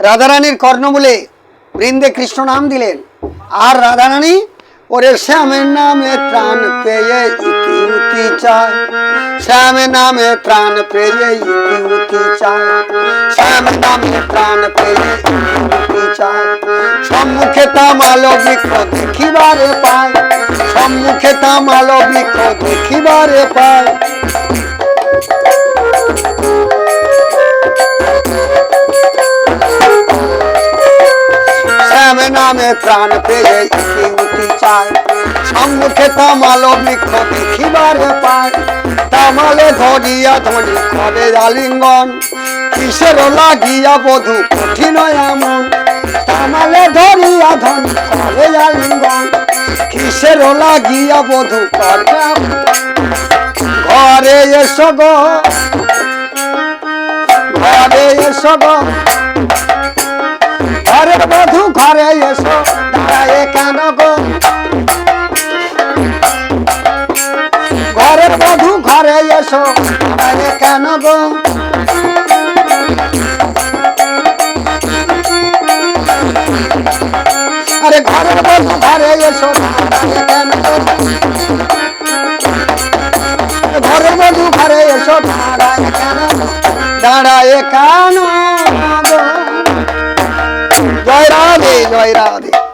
রাধারানীর কর্ণমূলে বৃন্দে কৃষ্ণ নাম দিলেন। আর রাধারানী, ওরে শ্যামের নামে প্রাণ পেয়ে ইতি উতি চায়। শ্যামের নামে প্রাণ পেয়ে ইতিউতি চায়। শ্যামের নামে প্রাণ পেয়ে ইতি উতি চায়। সম্মুখে তামালো বৃক্ষ দেখিবারে পায়। সম্মুখে তামালো বৃক্ষ দেখিবারে পায়। নামে প্রাণ পেয়ে ইতি চায়। সম্মুখে তামালো বৃক্ষ দেখিবারে পায়। তামালে ধরিয়া ধরি করে আলিঙ্গন। কিসের লাগিয়া বধু কঠিন এমন? তামালে ধরিয়া ধরি করে আলিঙ্গন। কিসের লাগিয়া বধু করে ঘরে এসো গো। ঘরে এসো গো। বধু ঘরে এসো দাঁড়ায় কেন গো? ঘরের বধু ঘরে এসো দাঁড়ায় কেন গো? আরে ঘরের বধু ঘরে এসো দাঁড়ায় কেন গো? ঘরের বধু ঘরে এসো দাঁড়ায় কেন দাঁড়ায় কেন রাধে জয় রাধে।